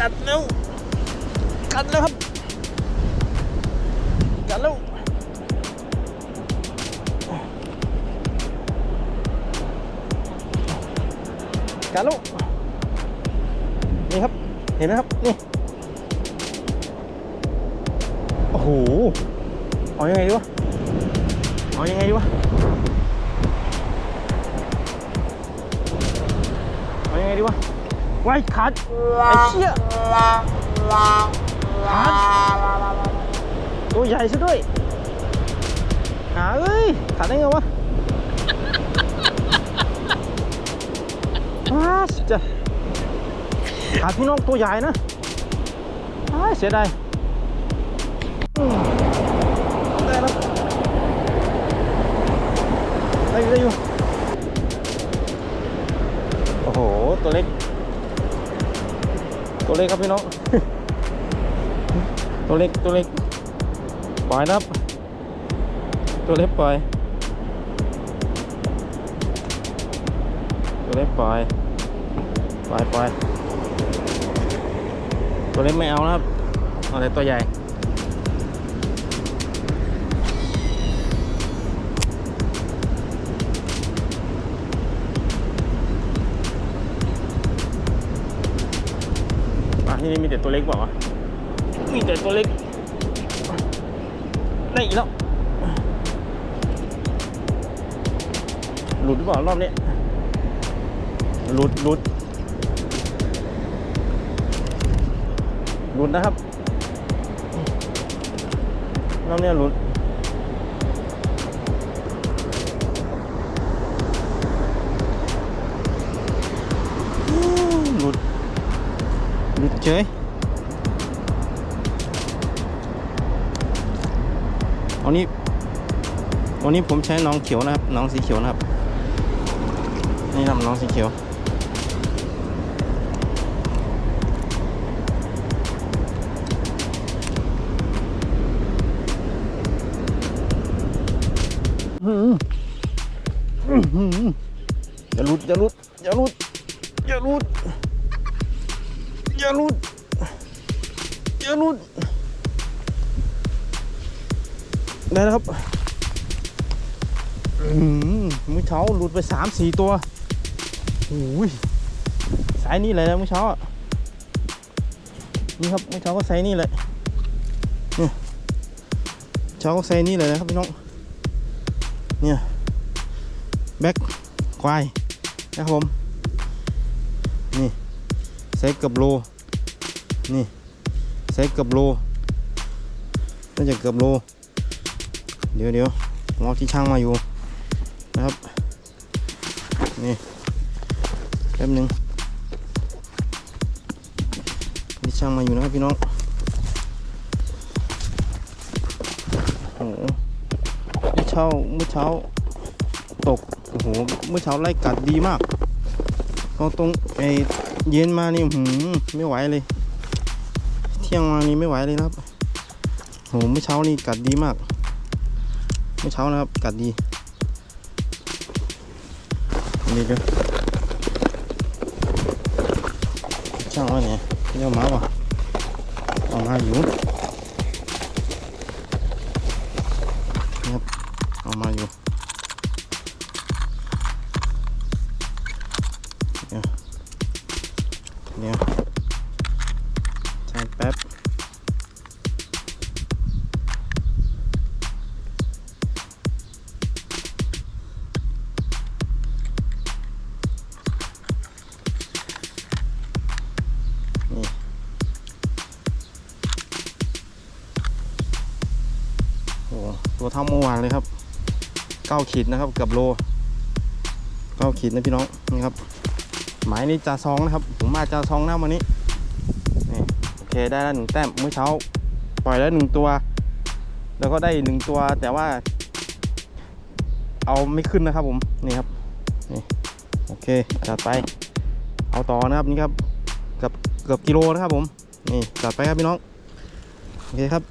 กัดแล้ว กัดแล้วครับ กัดแล้วกัดแล้วนี่ครับ เห็นไหมครับ นี่ โอ้โห เอายังไงดีวะ เอายังไงดีวะ เอายังไงดีวะ ไว้ขาดไอ้เชี่ยขาดตัวใหญ่ซะด้วยหาเอ้ยขาดได้ไงวะว้าสจะขาดพี่น้องตัวใหญ่นะอ้ายเสียดายอืมได้แล้วได้อยู่ได้อยู่ เล็กครับพี่น้อง ตัวเล็กตัวเล็กปล่อยนะครับ ตัวเล็กปล่อย ตัวเล็กปล่อยปล่อยปล่อยตัวเล็กไม่เอานะครับ เอาแต่ตัวใหญ่ ที่นี่มีแต่ตัวเล็กเปล่าวะมีแต่ตัวเล็ก ได้อีกแล้ว หลุดหรือเปล่ารอบนี้หลุดหลุดหลุดนะครับรอบนี้หลุด เฉยวันนี้ วันนี้ผมใช้น้องเขียวนะครับ น้องสีเขียวนะครับ นี่ครับน้องสีเขียวอื้อหืออื้อหืออย่าหลุดอย่าหลุดอย่าหลุดอย่าหลุด อย่าหลุด อย่าหลุด ได้แล้วครับ อืมมือเช้าหลุดไปสามสี่ตัวโอ้ยสายนี้เลยนะมือเช้าอะนี่ครับมือเช้าก็ใส่นี่เลยเนี่ยเช้าก็ใส่นี่เลยนะครับพี่น้อง เนี่ยแบ็คควายนะครับผม นี่ใส่เกับโล นี่ใส่เกับโลน่าจะเกือบโล เดี๋ยวเดี๋ยวผมเอาที่ช่างมาอยู่นะครับ นี่แป๊บหนึงที่ช่างมาอยู่นะครับพี่น้องโอ้โหเมื่อเช้าเมื่อเช้าตกโอ้โหเมื่อเช้าไล่กัดดีมากก็ตรงไอเย็นมานี่หืมไม่ไหวเลย ที่ยงมานี่ไม่ไหวเลยนะครับโหเมื่อเช้านี่กัดดีมาก เมื่อเช้านะครับ กัดดีนี่ดูช่างว่าเนี่ยเรียกมาป่ะเอามาอยู่นะครับเอามาอยู่เดี๋ยวใช่แป๊ บนี่โอ้โหตัวเท่าเมื่อวานเลยครับเก้าขีดนะครับเกือบโลเก้าขีดนะพี่น้องนี่ครับหมายนี้จ่าซองนะครับ ผมมาจ่าซองหนะวันนี้ เคได้แล้วหนึ่งแต้มเมื่อเช้า ปล่อยแล้วหนึ่งตัว แล้วก็ได้หนึ่งตัวแต่ว่า เอาไม่ขึ้นนะครับผมนี่ครับนี่โอเคจัดไป เอาต่อนะครับนี่ครับเกือบเกือบกิโลนะครับผมนี่จัดไปครับพี่น้องโอเคครับ